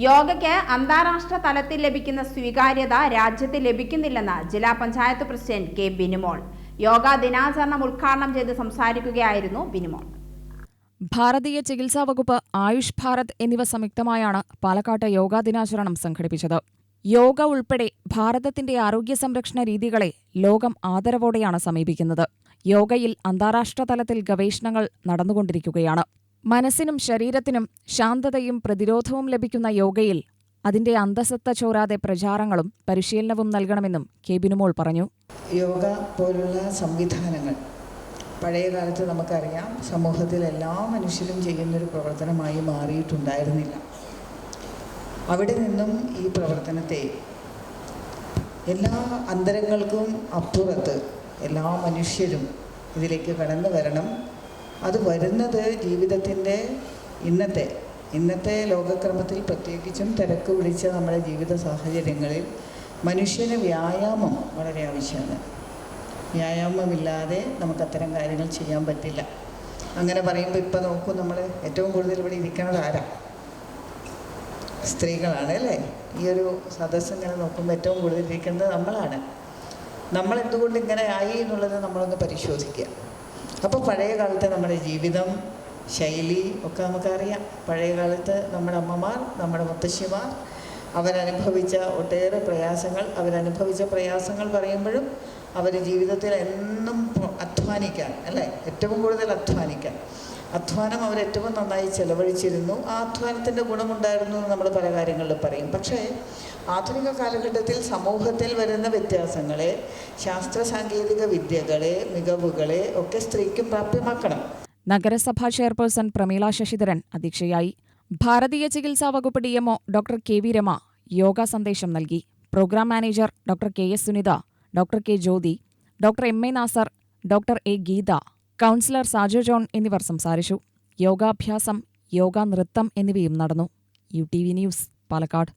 യോഗയ്ക്ക് അന്താരാഷ്ട്ര തലത്തിൽ ലഭിക്കുന്ന സ്വീകാര്യത രാജ്യത്ത് ലഭിക്കുന്നില്ലെന്ന് ജില്ലാ പഞ്ചായത്ത് പ്രസിഡന്റ് കെ ബിനിമോൾ. യോഗ ദിനാചരണം ഉദ്ഘാടനം ചെയ്ത് സംസാരിക്കുകയായിരുന്നു ബിനിമോൾ. ഭാരതീയ ചികിത്സാ വകുപ്പ് ആയുഷ് ഭാരത് എന്നിവ സംയുക്തമായാണ് പാലക്കാട്ട് യോഗാ ദിനാചരണം സംഘടിപ്പിച്ചത്. യോഗ ഉൾപ്പെടെ ഭാരതത്തിന്റെ ആരോഗ്യ സംരക്ഷണ രീതികളെ ലോകം ആദരവോടെയാണ് സമീപിക്കുന്നത്. യോഗയിൽ അന്താരാഷ്ട്ര തലത്തിൽ ഗവേഷണങ്ങൾ നടന്നുകൊണ്ടിരിക്കുകയാണ്. മനസ്സിനും ശരീരത്തിനും ശാന്തതയും പ്രതിരോധവും ലഭിക്കുന്ന യോഗയിൽ അതിന്റെ അന്തസത്ത ചോരാതെ പ്രചാരങ്ങളും പരിശീലനവും നൽകണമെന്നും കെ ബിനുമോൾ പറഞ്ഞു. യോഗ പോലുള്ള സംവിധാനങ്ങൾ പഴയ കാലത്ത് നമുക്കറിയാം സമൂഹത്തിൽ എല്ലാ മനുഷ്യരും ചെയ്യുന്നൊരു പ്രവർത്തനമായി മാറിയിട്ടുണ്ടായിരുന്നില്ല. അവിടെ നിന്നും ഈ പ്രവർത്തനത്തെ എല്ലാ അന്തരങ്ങൾക്കും അപ്പുറത്ത് എല്ലാ മനുഷ്യരും ഇതിലേക്ക് കടന്നു വരണം. അത് വരുന്നത് ജീവിതത്തിന്റെ ഇന്നത്തെ ഇന്നത്തെ ലോകക്രമത്തിൽ പ്രത്യേകിച്ചും തിരക്ക് പിടിച്ച നമ്മുടെ ജീവിത സാഹചര്യങ്ങളിൽ മനുഷ്യന് വ്യായാമം വളരെ ആവശ്യമാണ്. വ്യായാമമില്ലാതെ നമുക്ക് അത്തരം കാര്യങ്ങൾ ചെയ്യാൻ പറ്റില്ല. അങ്ങനെ പറയുമ്പോൾ ഇപ്പം നോക്കൂ നമ്മൾ ഏറ്റവും കൂടുതൽ ഇവിടെ ഇരിക്കുന്നത് ആരാ? സ്ത്രീകളാണ് അല്ലേ? ഈ ഒരു സദസ്സ് ഇങ്ങനെ നോക്കുമ്പോൾ ഏറ്റവും കൂടുതൽ ഇരിക്കുന്നത് നമ്മളാണ്. നമ്മൾ എന്തുകൊണ്ട് ഇങ്ങനെ ആയി എന്നുള്ളത് നമ്മളൊന്ന് പരിശോധിക്കുക. അപ്പോൾ പഴയ കാലത്തെ നമ്മുടെ ജീവിതം ശൈലി ഒക്കെ നമുക്കറിയാം. പഴയ കാലത്ത് നമ്മുടെ അമ്മമാർ നമ്മുടെ മുത്തശ്ശിമാർ അവരനുഭവിച്ച ഒട്ടേറെ പ്രയാസങ്ങൾ അവരനുഭവിച്ച പ്രയാസങ്ങൾ പറയുമ്പോഴും അവർ ജീവിതത്തിൽ എന്നും അധ്വാനിക്കാൻ അല്ലേ? ഏറ്റവും കൂടുതൽ അധ്വാനിക്കാൻ. അധ്വാനം അവർ ഏറ്റവും നന്നായി ചെലവഴിച്ചിരുന്നു. ആ അധ്വാനത്തിന്റെ ഗുണമുണ്ടായിരുന്നു എന്ന് നമ്മൾ പല കാര്യങ്ങളിലും പറയും. പക്ഷേ ആധുനിക കാലഘട്ടത്തിൽ സമൂഹത്തിൽ വരുന്ന വ്യത്യാസങ്ങളെ ശാസ്ത്ര സാങ്കേതിക വിദ്യകളെ മികവുകളെ ഒക്കെ സ്ത്രീക്കും പ്രാപ്യമാക്കണം. നഗരസഭാ ചെയർപേഴ്സൺ പ്രമീള ശശിധരൻ അധ്യക്ഷയായി. ഭാരതീയ ചികിത്സാ വകുപ്പ് D MO doctor K V Rama yoga സന്ദേശം നൽകി. Programme manager doctor K S Sunitha doctor K Jyothi doctor M A Nasar doctor A Geetha councillor Saju John എന്നിവർ സംസാരിച്ചു. യോഗാഭ്യാസം യോഗ നൃത്തം എന്നിവയും നടന്നു. U T V news Palakkad.